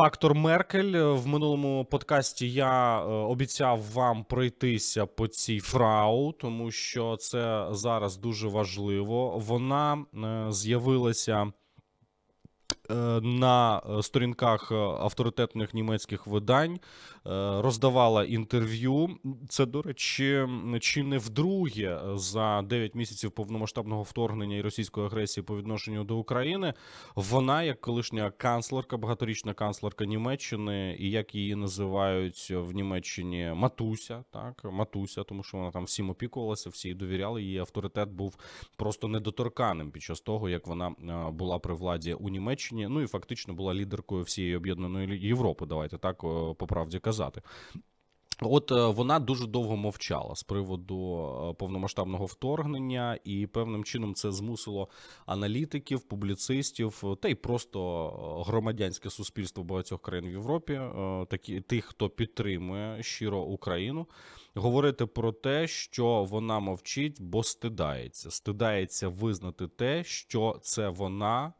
Фактор Меркель в минулому подкасті я е, обіцяв вам пройтися по цій фрау, тому що це зараз дуже важливо. Вона е, з'явилася е, на сторінках авторитетних німецьких видань, роздавала інтерв'ю. Це, до речі, чи не вдруге за 9 місяців повномасштабного вторгнення і російської агресії по відношенню до України. Вона, як колишня канцлерка, багаторічна канцлерка Німеччини, і як її називають в Німеччині Матуся, так Матуся, тому що вона там всім опікувалася, всі довіряли. Її авторитет був просто недоторканим під час того, як вона е, була при владі у Німеччині. Ну і фактично була лідеркою всієї об'єднаної Європи. Давайте так е, по правді казати. От е, вона дуже довго мовчала з приводу е, повномасштабного вторгнення, і певним чином це змусило аналітиків, публіцистів е, та й просто громадянське суспільство багатьох країн в Європі, такі тих, хто підтримує щиро Україну, говорити про те, що вона мовчить, бо стидається. Стидається визнати те, що це вона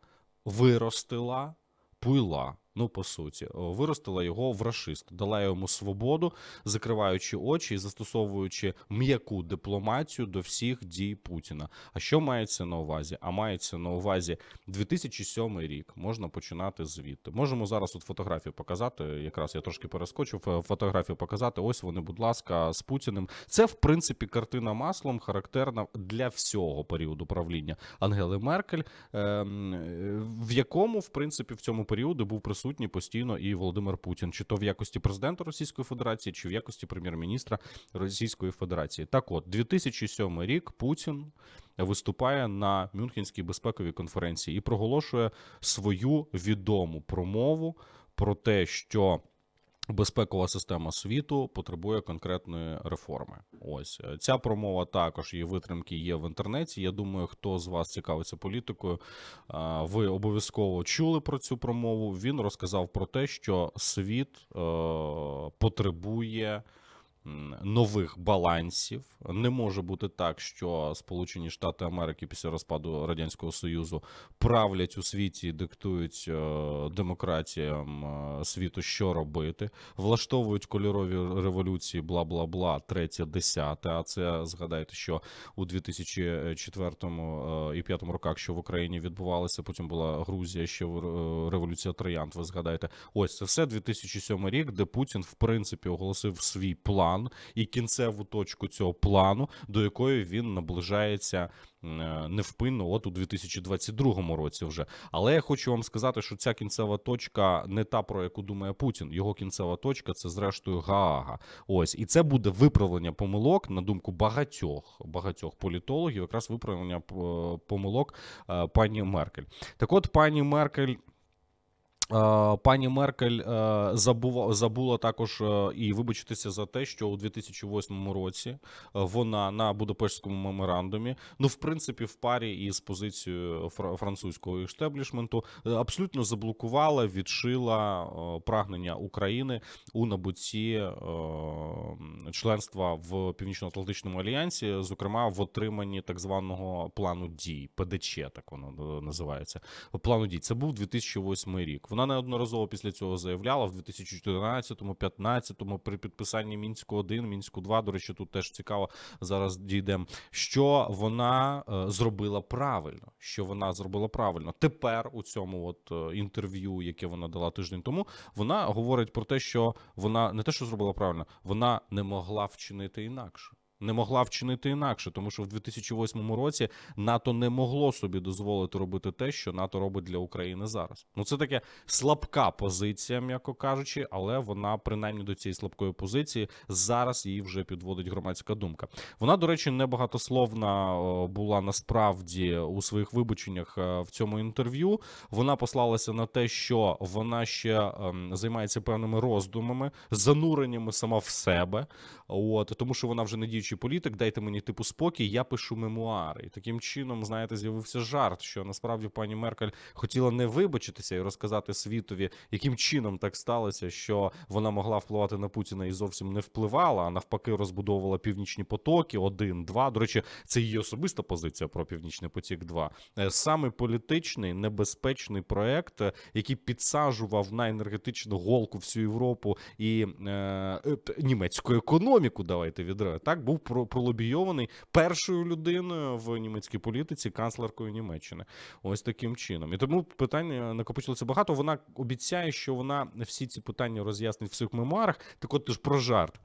виростила пила. Ну, по суті, виростила його в рашист, дала йому свободу, закриваючи очі і застосовуючи м'яку дипломатію до всіх дій Путіна. А що мається на увазі? А мається на увазі 2007 рік. Можна починати звідти. Можемо зараз от фотографію показати. Якраз я трошки перескочив фотографію показати. Ось вони, будь ласка, з Путіним. Це в принципі картина маслом, характерна для всього періоду правління Ангели Меркель, ем, е, в якому, в принципі, в цьому періоді був присутній постійно і Володимир Путін, чи то в якості президента Російської Федерації, чи в якості прем'єр-міністра Російської Федерації. Так, от 2007 рік Путін виступає на Мюнхенській безпековій конференції і проголошує свою відому промову про те, що безпекова система світу потребує конкретної реформи. Ось е, ця промова також її витримки є в інтернеті. Я думаю, хто з вас цікавиться політикою, ви обов'язково чули про цю промову. Він розказав про те, що світ е, потребує. Нових балансів не може бути так, що Сполучені Штати Америки після розпаду радянського союзу правлять у світі, і диктують е, демократіям е, світу, що робити, влаштовують кольорові революції, бла бла бла, третє, десяте. А це згадайте, що у 2004 е, і 2005 роках, що в Україні відбувалося, потім була Грузія, ще в- революція Троянд. Ви згадаєте, ось це все 2007 рік, де Путін в принципі оголосив свій план і кінцеву точку цього плану, до якої він наближається е, невпинно, от у 2022 році вже. Але я хочу вам сказати, що ця кінцева точка не та, про яку думає Путін. Його кінцева точка це зрештою Гаага. Ось і це буде виправлення помилок на думку багатьох багатьох політологів, якраз виправлення помилок е, пані Меркель. Так, от пані Меркель. Е, Пані Меркель е, забула, забула також е, і вибачитися за те, що у 2008 році вона на Будапештському меморандумі, ну в принципі, в парі із позицією фра- французького іштеблішменту, е, абсолютно заблокувала, відшила прагнення України у набутті членства в Північно-Атлантичному альянсі, зокрема в отриманні так званого плану дій, ПДЧ, так воно називається. Плану дій. Це був 2008 рік. Вона неодноразово після цього заявляла в 2014-му, 15-му, при підписанні мінську 1 мінську 2 До речі, тут теж цікаво зараз дійдемо. Що вона е, зробила правильно? Що вона зробила правильно? Тепер у цьому от е, інтерв'ю, яке вона дала тиждень тому, вона говорить про те, що вона не те, що зробила правильно, вона не могла вчинити інакше. Не могла вчинити інакше, тому що в 2008 році НАТО не могло собі дозволити робити те, що НАТО робить для України зараз. Ну це таке слабка позиція, м'яко кажучи, але вона принаймні до цієї слабкої позиції зараз її вже підводить громадська думка. Вона, до речі, небагатословна е, була насправді у своїх вибаченнях е, в цьому інтерв'ю. Вона послалася на те, що вона ще ем, займається певними роздумами, зануреннями сама в себе. От тому, що вона вже не діючий діючий політик, дайте мені типу спокій, я пишу мемуари. І таким чином, знаєте, з'явився жарт, що насправді пані Меркель хотіла не вибачитися і розказати світові, яким чином так сталося, що вона могла впливати на Путіна і зовсім не впливала, а навпаки, розбудовувала північні потоки, один, два. До речі, це її особиста позиція про північний потік. 2 Е, саме політичний небезпечний проект, е, який підсаджував на енергетичну голку всю Європу і е, е, німецьку економіку. Давайте відразу так був про- пролобійований першою людиною в німецькій політиці, канцлеркою Німеччини. Ось таким чином. І тому питання накопичилося багато. Вона обіцяє, що вона всі ці питання роз'яснить в своїх мемуарах. Так от ж про жарт.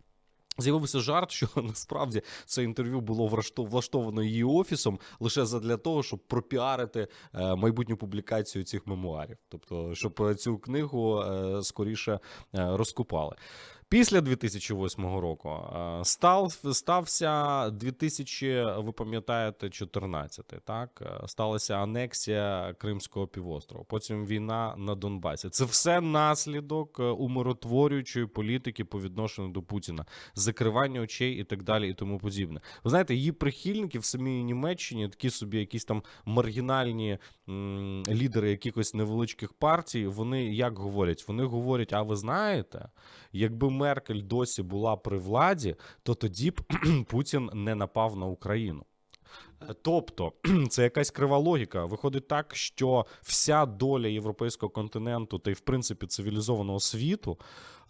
З'явився жарт, що насправді це інтерв'ю було влашто- влаштовано її офісом лише задля того, щоб пропіарити е, майбутню публікацію цих мемуарів, тобто, щоб е, цю книгу е, скоріше е, розкупали. Після 2008 року став, стався 2000, ви пам'ятаєте, 14, так? Е, Сталася анексія Кримського півострова, потім війна на Донбасі. Це все наслідок е, умиротворюючої політики по відношенню до Путіна, закривання очей і так далі, і тому подібне. Ви знаєте, її прихильники в самій Німеччині, такі собі якісь там маргінальні м, лідери якихось невеличких партій. Вони як говорять? Вони говорять: а ви знаєте, якби Меркель досі була при владі, то тоді б Путін не напав на Україну. Е, Тобто, це якась крива логіка. Виходить так, що вся доля європейського континенту та й в принципі цивілізованого світу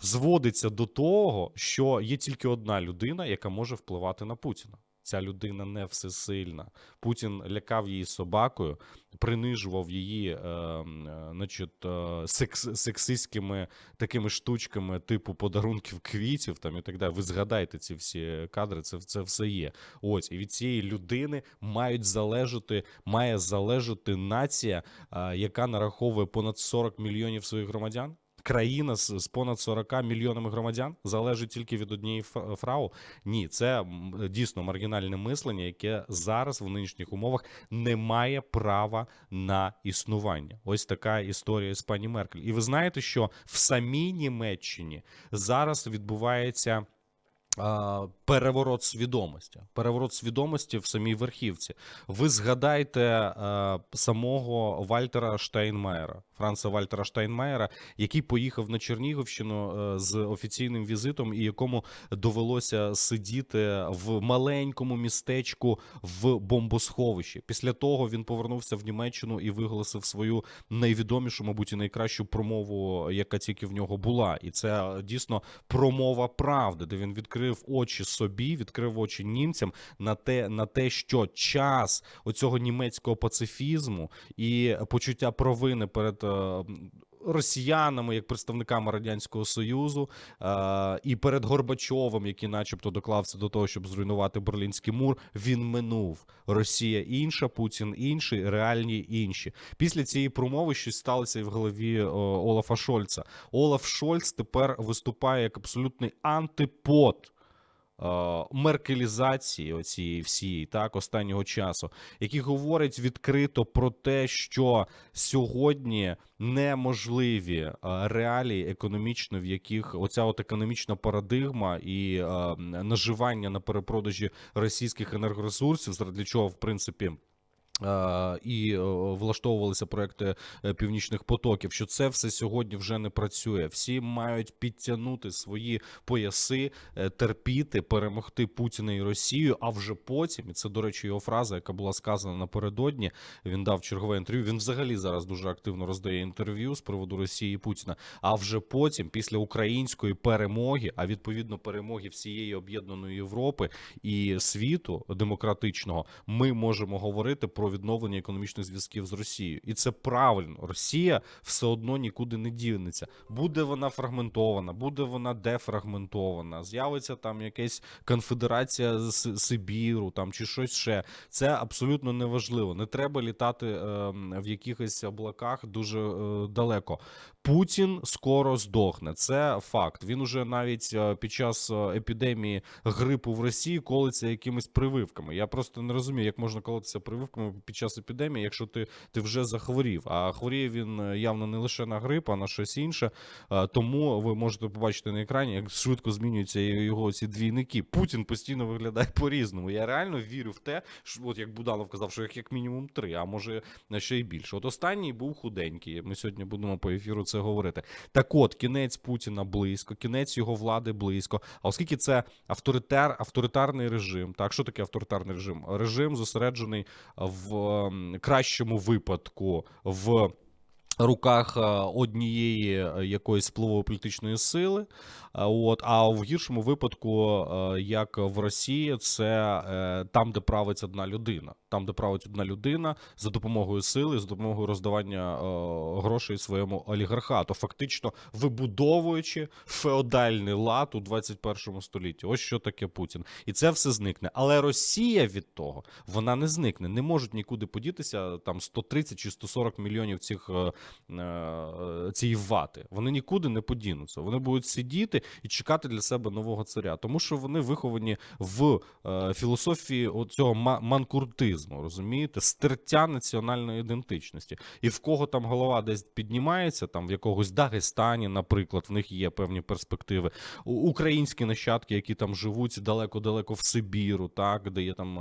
зводиться до того, що є тільки одна людина, яка може впливати на Путіна. Ця людина не всесильна. Путін лякав її собакою, принижував її, е, е, значить, е, секс, сексистськими такими штучками, типу подарунків квітів там і так далі. Ви згадайте ці всі кадри, це, це все є. Ось і від цієї людини мають залежати, має залежати нація, а, яка нараховує понад 40 мільйонів своїх громадян. Країна з, з понад 40 мільйонами громадян залежить тільки від однієї фрау. Ні, це дійсно маргінальне мислення, яке зараз в нинішніх умовах не має права на існування. Ось така історія з пані Меркель. І ви знаєте, що в самій Німеччині зараз відбувається. Переворот свідомості, переворот свідомості в самій верхівці. Ви згадайте е, самого Вальтера Штайнмаєра, Франца Вальтера Штайнмаєра, який поїхав на Чернігівщину е, з офіційним візитом, і якому довелося сидіти в маленькому містечку в бомбосховищі. Після того він повернувся в Німеччину і виголосив свою найвідомішу, мабуть, і найкращу промову, яка тільки в нього була. І це дійсно промова правди, де він відкрив очі собі, відкрив очі німцям на те, на те, що час оцього німецького пацифізму і почуття провини перед. е, Росіянами, як представниками радянського союзу, е, і перед Горбачовим, який, начебто, доклався до того, щоб зруйнувати Берлінський мур, він минув. Росія інша, Путін інший, реальні інші. Після цієї промови щось сталося і в голові е, Олафа Шольца. Олаф Шольц тепер виступає як абсолютний антипод меркелізації оцієї всієї так останнього часу, який говорить відкрито про те, що сьогодні неможливі е, реалії економічно, в яких оця от економічна парадигма і е, наживання на перепродажі російських енергоресурсів, заради чого в принципі. І е, влаштовувалися проекти е, північних потоків. Що це все сьогодні вже не працює. Всі мають підтягнути свої пояси, е, терпіти, перемогти Путіна і Росію. А вже потім, і це до речі, його фраза, яка була сказана напередодні. Він дав чергове інтерв'ю. Він взагалі зараз дуже активно роздає інтерв'ю з приводу Росії і Путіна. А вже потім, після української перемоги, а відповідно перемоги всієї об'єднаної Європи і світу демократичного, ми можемо говорити про відновлення економічних зв'язків з Росією, і це правильно. Росія все одно нікуди не дінеться. Буде вона фрагментована, буде вона дефрагментована. З'явиться там якась конфедерація з Сибіру, там чи щось ще. Це абсолютно неважливо. Не треба літати е, в якихось облаках дуже е, далеко. Путін скоро здохне. Це факт. Він уже навіть е, під час е, епідемії грипу в Росії колиться якимись прививками. Я просто не розумію, як можна колотися прививками під час епідемії, якщо ти, ти вже захворів. А хворіє він е, явно не лише на грип, а на щось інше. Е, Тому ви можете побачити на екрані, як швидко змінюються його ці двійники. Путін постійно виглядає по-різному. Я реально вірю в те, що от як Буданов казав, що як, мінімум три, а може ще й більше. От останній був худенький. Ми сьогодні будемо по ефіру це говорити. Так от, кінець Путіна близько, кінець його влади близько. А оскільки це авторитар, авторитарний режим, так що таке авторитарний режим? Режим зосереджений в ем, кращому випадку в. Руках е, однієї е, якоїсь впливової політичної сили, Е, от а в гіршому випадку, як в Росії, це там, де править одна людина, там, де править одна людина за допомогою сили, за допомогою роздавання е, грошей своєму олігархату, фактично вибудовуючи феодальний лад у 21 столітті. Ось що таке Путін, і це все зникне. Але Росія від того вона не зникне, не можуть нікуди подітися там 130 чи 140 мільйонів цих е, е, цієї вати. Вони нікуди не подінуться. Вони будуть сидіти і чекати для себе нового царя, тому що вони виховані в е, філософії цього манкуртизму, розумієте, стертя національної ідентичності. І в кого там голова десь піднімається, там в якогось Дагестані, наприклад, в них є певні перспективи. Українські нащадки, які там живуть далеко-далеко в Сибіру, так де є там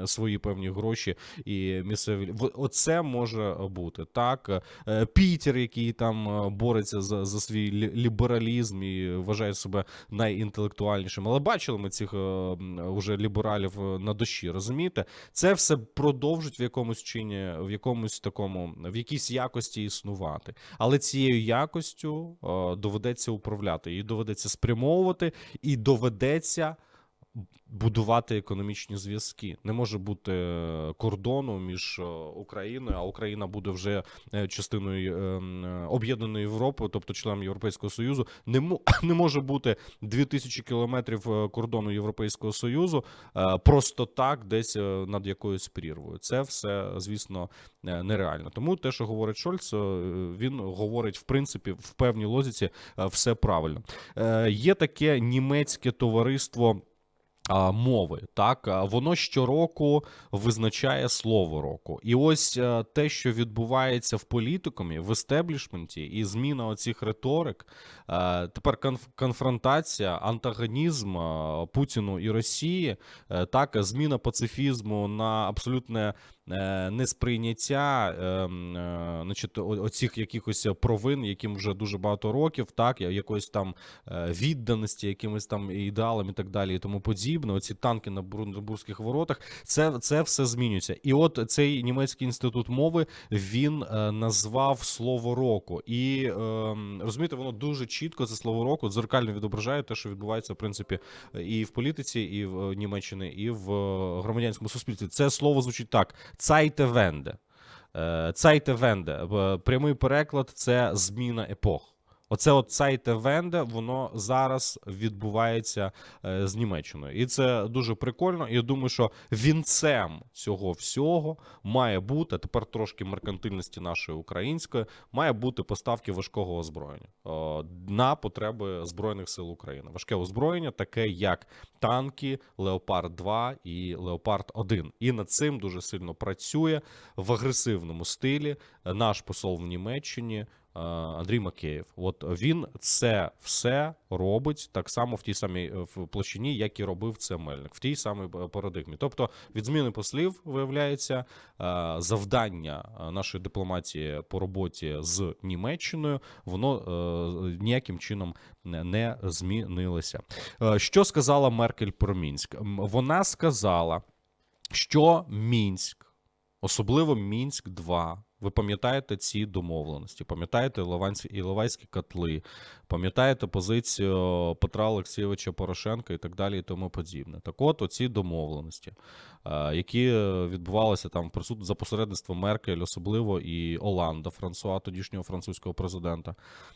е, свої певні гроші і місцеві оце може бути так. Е, Пітер, який там е, бореться за, за свій лібералізм і вважає себе найінтелектуальнішим. Але бачили ми цих е, уже лібералів е, на душі, розумієте? Це все продовжить в якомусь чині, в якомусь такому, в якійсь якості існувати. Але цією якостю е, доведеться управляти, її доведеться спрямовувати, і доведеться будувати економічні зв'язки. Не може бути е, кордону між е, Україною, а Україна буде вже е, частиною об'єднаної Європи, тобто членом Європейського Союзу. Не не може бути 2000 кілометрів кордону Європейського Союзу просто так, десь над якоюсь прірвою. Це все, звісно, нереально. Тому те, що говорить Шольц, він говорить в принципі в певній лозіці все правильно. Є таке німецьке товариство. Мови, так? Воно щороку визначає слово року, і ось е, те, що відбувається в політикумі, в естеблішменті, і зміна оцих риторик, е, тепер конф- конфронтація, антагонізм е, Путіну і Росії, так? Зміна пацифізму на абсолютне несприйняття е, м, е, значить, оцих якихось провин, яким вже дуже багато років, так якоїсь там е, відданості, якимось там ідеалам і так далі, і тому подібне. Оці танки на Бранденбурзьких воротах, це, це все змінюється. І от цей німецький інститут мови він назвав слово року. І е, розумієте, воно дуже чітко це слово року дзеркально відображає те, що відбувається в принципі і в політиці, і в Німеччині, і в громадянському суспільстві. Це слово звучить так: Цайтевенде. Цайтевенде. Прямий переклад це зміна епох. Оце от Цайтевенде, воно зараз відбувається е, з Німеччиною. І це дуже прикольно. Я думаю, що вінцем цього всього має бути тепер трошки меркантильності нашої української, має бути поставки важкого озброєння е, на потреби Збройних сил України. Важке озброєння, таке як танки, Леопард 2 і Леопард 1. І над цим дуже сильно працює в агресивному стилі наш посол в Німеччині. Е, Андрій Макеєв, от він це все робить так само в тій самій е, в площині, як і робив це Мельник, в тій самій е, парадигмі. Тобто, від зміни послів виявляється завдання нашої дипломатії по роботі з Німеччиною, воно ніяким чином не- змінилося. Що сказала Меркель про Мінськ? Вона сказала, що Мінськ, особливо Мінськ 2 ви пам'ятаєте ці домовленості, пам'ятаєте Іловайські, котли, пам'ятаєте позицію Петра Олексійовича Порошенка і так далі, і тому подібне. Так от, оці домовленості, е, які відбувалися там присут- за посередництвом Меркель, особливо і Оланда, Франсуа, тодішнього французького президента.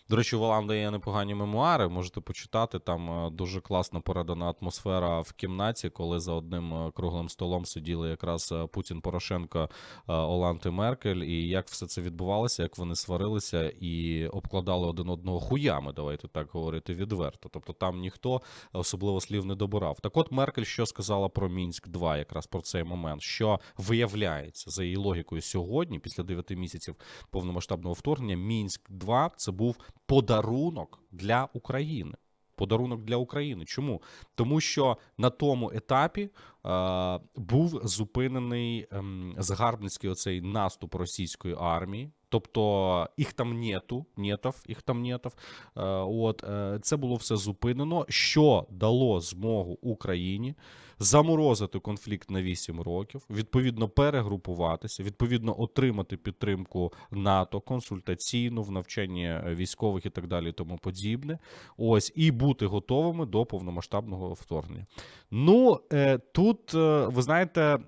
До речі, в Оланда є непогані мемуари. Можете почитати. Там е, дуже класно передана атмосфера в кімнаті, коли за одним е, круглим столом сиділи якраз Путін, Порошенко, Оланд і Меркель, і як все це відбувалося, як вони сварилися і обкладали один одного хуями. Давайте так говорити відверто. Тобто там ніхто особливо слів не добирав. Так, от Меркель що сказала про Мінськ 2 якраз про цей момент, що виявляється за її логікою сьогодні, після 9 місяців повномасштабного вторгнення, Мінськ 2 це був подарунок для України. Подарунок для України. Чому? Тому що на тому етапі е, був зупинений е, згарбницький оцей наступ російської армії. Тобто їх там нету, нетов, їх там нетов. Е, от е, це було все зупинено, що дало змогу Україні заморозити конфлікт на 8 років, відповідно перегрупуватися, відповідно отримати підтримку НАТО консультаційну в навчанні військових і так далі, і тому подібне. Ось і бути готовими до повномасштабного вторгнення. Ну е, тут ви знаєте,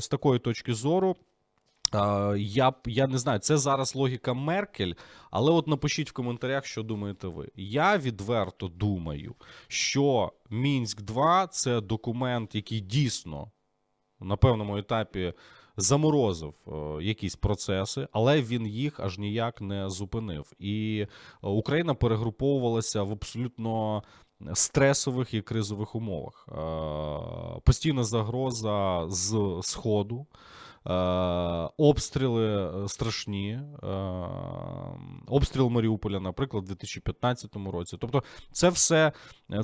з такої точки зору. Я, я не знаю, це зараз логіка Меркель, але от напишіть в коментарях, що думаєте ви. Я відверто думаю, що Мінськ 2 це документ, який дійсно на певному етапі заморозив е, якісь процеси, але він їх аж ніяк не зупинив. І Україна перегруповувалася в абсолютно стресових і кризових умовах. Е, Постійна загроза з сходу. Е, обстріли е, страшні, е, обстріл Маріуполя, наприклад, у 2015 році. Тобто, це все,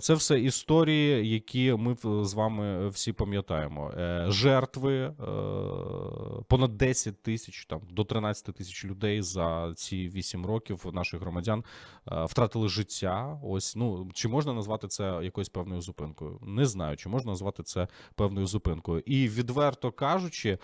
це все історії, які ми з вами всі пам'ятаємо. Е, Жертви е, понад 10 тисяч там до 13 тисяч людей за ці 8 років наших громадян е, втратили життя. Ось ну чи можна назвати це якоюсь певною зупинкою? Не знаю, чи можна назвати це певною зупинкою. І відверто кажучи,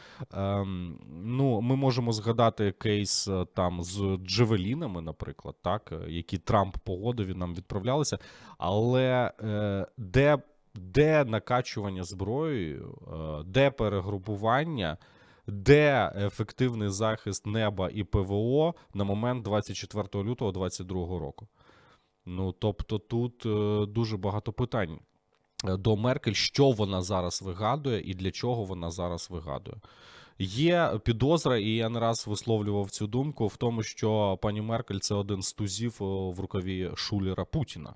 ну ми можемо згадати кейс е, там з Джевелінами, наприклад, так е, які Трамп погодив нам відправлялися. Але е, де, де накачування зброєю, де перегрупування, де ефективний захист неба і ПВО на момент 24 лютого 2022 року? Ну тобто, тут дуже багато питань до Меркель, що вона зараз вигадує і для чого вона зараз вигадує. Є підозра, і я не раз висловлював цю думку в тому, що пані Меркель це один з тузів в рукаві Шулера Путіна.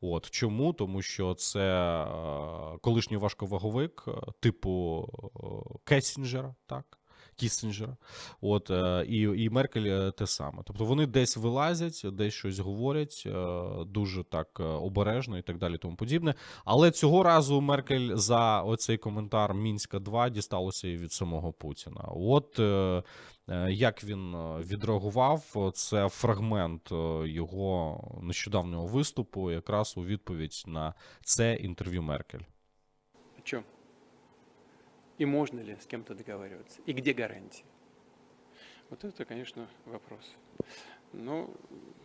От чому? Тому що це е, колишній важковаговик, е, типу е, Кесінджера, так. Кісінджера, от е, і, і Меркель е, те саме. Тобто вони десь вилазять, десь щось говорять, е, дуже так обережно і так далі, тому подібне. Але цього разу Меркель за оцей коментар Мінська 2 дісталося і від самого Путіна. От як він відреагував, це фрагмент його нещодавнього виступу, якраз у відповідь на це інтерв'ю Меркель. Чем? И можно ли с кем-то договариваться? И где гарантии? Вот это, конечно, вопрос. Но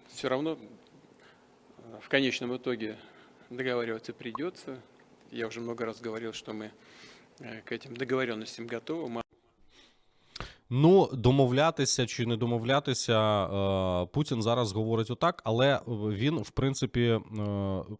все равно э, в конечном итоге договариваться придется. Я уже много раз говорил, что мы э, к этим договоренностям готовы. Мы Ну, домовлятися чи не домовлятися, е, Путін зараз говорить отак, але він, в принципі, е,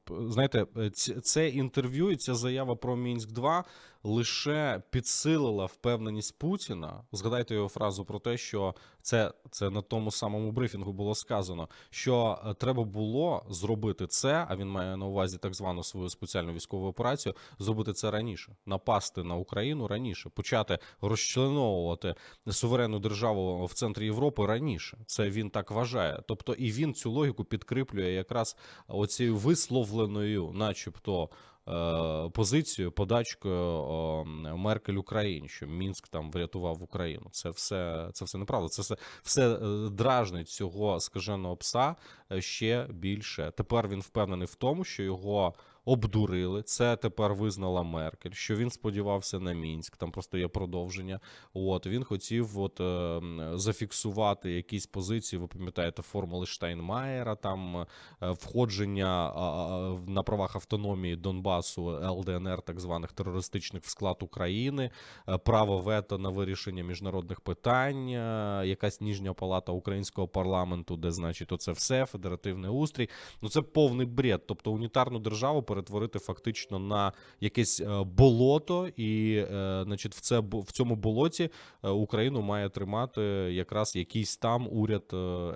п- знаєте, ц- це інтерв'ю і ця заява про Мінськ 2 лише підсилила впевненість Путіна. Згадайте його фразу про те, що це, це на тому самому брифінгу було сказано, що е, треба було зробити це, а він має на увазі так звану свою спеціальну військову операцію, зробити це раніше, напасти на Україну раніше, почати розчленовувати суверенну державу в центрі Європи раніше. Це він так вважає. Тобто, і він цю логіку підкріплює якраз оцією висловленою, начебто. Е, Позицією, подачкою Меркель Україні, що Мінськ там врятував Україну. Це все, це все неправда. Це все, все е, дражнить цього скаженого пса е, ще більше. Тепер він впевнений в тому, що його обдурили. Це тепер визнала Меркель, що він сподівався на Мінськ. Там просто є продовження. От він хотів от е, зафіксувати якісь позиції. Ви пам'ятаєте формули Штайнмаєра, там е, входження а, на правах автономії Донбасу ЛДНР, так званих терористичних в склад України, е, право вето на вирішення міжнародних питань, е, якась ніжня палата українського парламенту, де значить оце все федеративний устрій. Ну це повний бред. Тобто унітарну державу перетворити фактично на якесь е, болото, і е, значить, в це в цьому болоті е, Україну має тримати якраз якийсь там уряд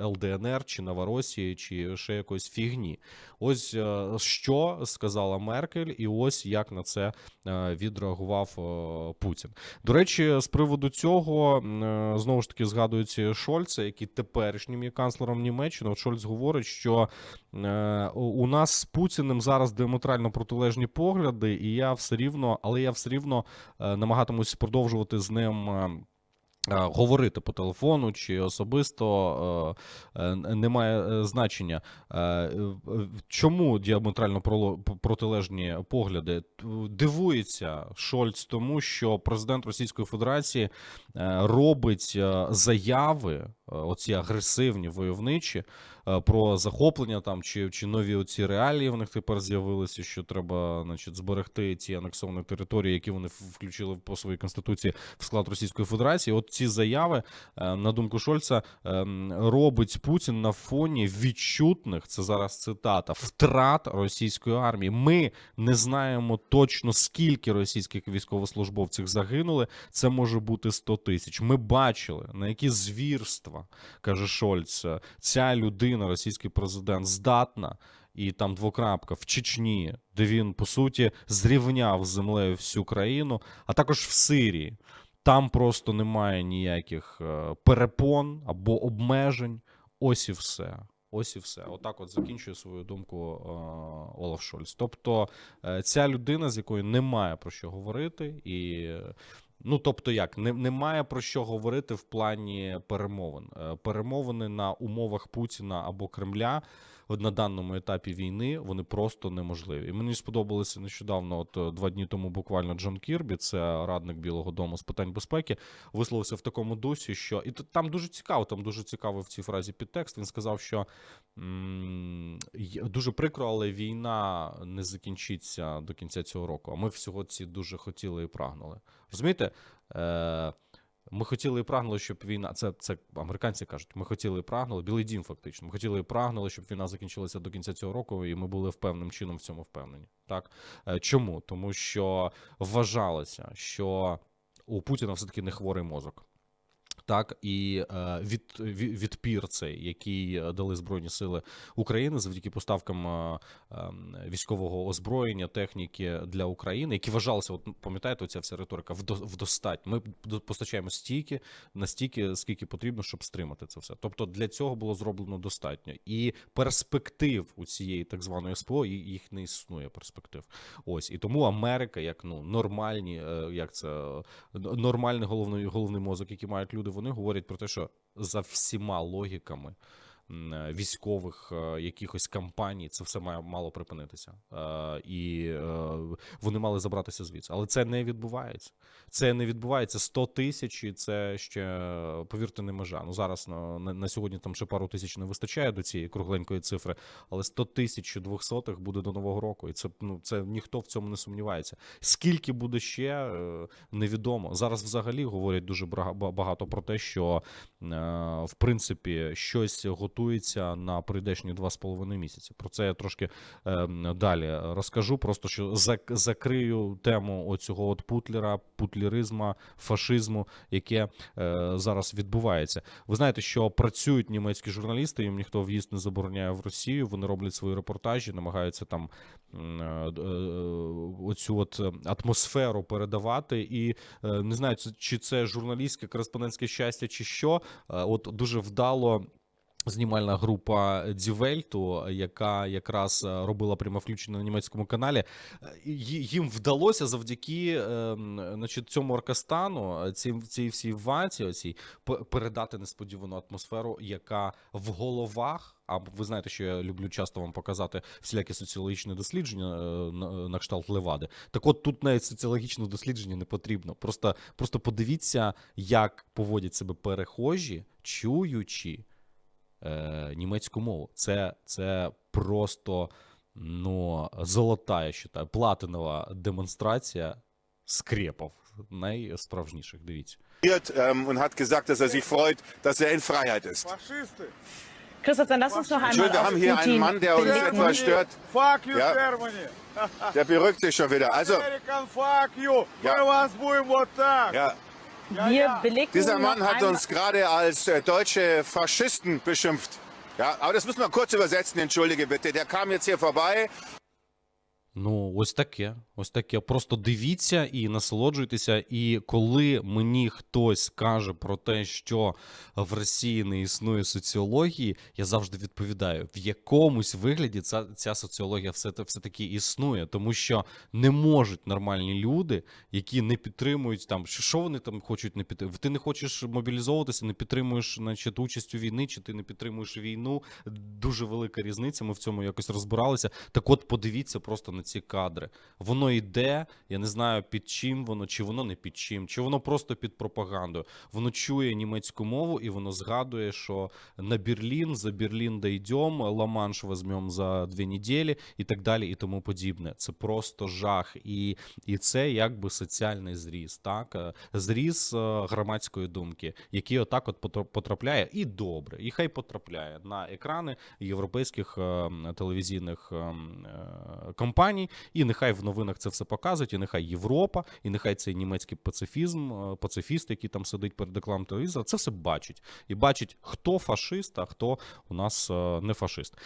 ЛДНР чи Новоросії, чи ще якоїсь фігні. Ось що сказала Меркель, і ось як на це відреагував Путін. До речі, з приводу цього знову ж таки згадується Шольца, який теперішнім є канцлером Німеччини. Шольц говорить, що у- нас з Путіним зараз діаметрально протилежні погляди, і я все рівно, але я все рівно е, намагатимусь продовжувати з ним. е, е, Говорити по телефону чи особисто немає значення. Чому діаметрально протилежні погляди? Дивується Шольц тому, що президент Російської Федерації робить заяви, оці агресивні войовничі, е, про захоплення там чи, чи нові оці реалії в них тепер з'явилися, що треба значить, зберегти ті анексовані території, які вони включили по своїй конституції в склад Російської Федерації. От ці заяви, е, на думку Шольца, ем, робить Путін на фоні відчутних, це зараз цитата, втрат російської армії. Ми не знаємо точно скільки російських військовослужбовців загинули. Це може бути 100 тисяч. Ми бачили на які звірства каже Шольц. Ця людина, російський президент, здатна. І там двокрапка в Чечні, де він по суті зрівняв з землею всю країну, а також в Сирії. Там просто немає ніяких е, перепон або обмежень. Ось і все. Ось і все. Отак, от закінчує свою думку е, Олаф Шольц. Тобто, е, ця людина, з якою немає про що говорити, і ну тобто, як не, немає про що говорити в плані перемовин. Е, Перемовини на умовах Путіна або Кремля. От на даному етапі війни вони просто неможливі. І мені сподобалося нещодавно, от е, два дні тому буквально Джон Кірбі, це радник Білого Дому з питань безпеки, висловився в такому дусі, що і там дуже цікаво, там дуже цікаво в цій фразі підтекст. Він сказав, що м, дуже прикро, але війна не закінчиться до кінця цього року. А ми всього ці дуже хотіли і прагнули. Розумієте? Е, ми хотіли і прагнули, щоб війна. Це, це американці кажуть. Ми хотіли і прагнули. Білий дім, фактично. Ми хотіли і прагнули, щоб війна закінчилася до кінця цього року, і ми були впевненим чином в цьому впевнені. Так Е, чому? Тому що вважалося, що у Путіна все-таки не хворий мозок. Так, і е, від, від, відпір цей, який е, дали Збройні Сили України завдяки поставкам е, е, військового озброєння, техніки для України, які вважалися, от пам'ятаєте, оця вся риторика вдо, вдостать. Ми постачаємо стільки, настільки, скільки потрібно, щоб стримати це все. Тобто для цього було зроблено достатньо. І перспектив у цієї так званої СПО їх не існує перспектив. Ось і тому Америка, як ну нормальні, як це нормальний головний головний мозок, який мають люди, вони говорять про те, що за всіма логіками. Е, Військових е, якихось кампаній це все має мало припинитися, Е, і вони мали забратися звідси. Але це не відбувається. Це не відбувається 100 тисяч, і це ще повірте, не межа. Ну зараз на, на, сьогодні там ще пару тисяч не вистачає до цієї кругленької цифри, але 100 тисяч двохсотих буде до нового року, і це ну це ніхто в цьому не сумнівається. Скільки буде ще невідомо. Зараз взагалі говорять дуже багато про те, що в принципі щось готується на прийдешні два з половиною місяці. Про це я трошки е, далі розкажу. Просто що зак- закрию тему оцього от путлера, путлеризма, фашизму, яке е, зараз відбувається. Ви знаєте, що працюють німецькі журналісти, їм ніхто в'їзд не забороняє в Росію. Вони роблять свої репортажі, намагаються там е, е, оцю от атмосферу передавати. І не знаю, чи це журналістське кореспондентське щастя, чи що. От дуже вдало. Знімальна група Дівельту, яка якраз е, робила пряме включення на німецькому каналі, е, їм вдалося завдяки е, значить, цьому оркестану, е, цій, цій всій ваті, оцій, передати несподівану атмосферу, яка в головах. А ви знаєте, що я люблю часто вам показати всілякі соціологічні дослідження на кшталт Левади. Так от тут навіть соціологічне дослідження не потрібно. Просто, просто подивіться, як поводять себе перехожі, чуючи е, німецьку мову. Це, це просто ну, золота, я вважаю, платинова демонстрація скрепов найсправжніших. Дивіться. ähm, und hat gesagt, dass er sich freut, dass er in Freiheit ist. Christoph, dann lass uns noch einmal wir haben hier Putin einen Mann, der uns blicken. etwas stört. Fuck you, Ja. Germany. Der beruhigt sich schon wieder. Also, American, fuck you. Ja. Ja, Wir blicken dieser Mann noch hat einmal- uns gerade als äh, deutsche Faschisten beschimpft. Ja, aber das müssen wir kurz übersetzen, entschuldige bitte. Der kam jetzt hier vorbei Ну, ось таке. Ось таке. Просто дивіться і насолоджуйтеся. І коли мені хтось каже про те, що в Росії не існує соціології, я завжди відповідаю: в якомусь вигляді ця, ця соціологія все, все таки існує, тому що не можуть нормальні люди, які не підтримують там, що, вони там хочуть не підтримувати. Ти не хочеш мобілізовуватися, не підтримуєш значить, участь у війни, чи ти не підтримуєш війну. Дуже велика різниця. Ми в цьому якось розбиралися. Так от подивіться просто на ці кадри. Воно йде, я не знаю під чим воно, чи воно не під чим, чи воно просто під пропагандою. Воно чує німецьку мову і воно згадує, що на Берлін, за Берлін дійдем, Ла-Манш візьмемо за дві неділі і так далі, і тому подібне. Це просто жах. І, і це якби соціальний зріз, так? Е, Зріз е, громадської думки, який отак от потрапляє і добре, і хай потрапляє на екрани європейських е, телевізійних е, м, е, компаній, і нехай в новинах це все показують, і нехай Європа, і нехай цей німецький пацифізм, е, пацифіст, який там сидить перед рекламою телевізора, це все бачить. І бачить, хто фашист, а хто у нас е, не фашист.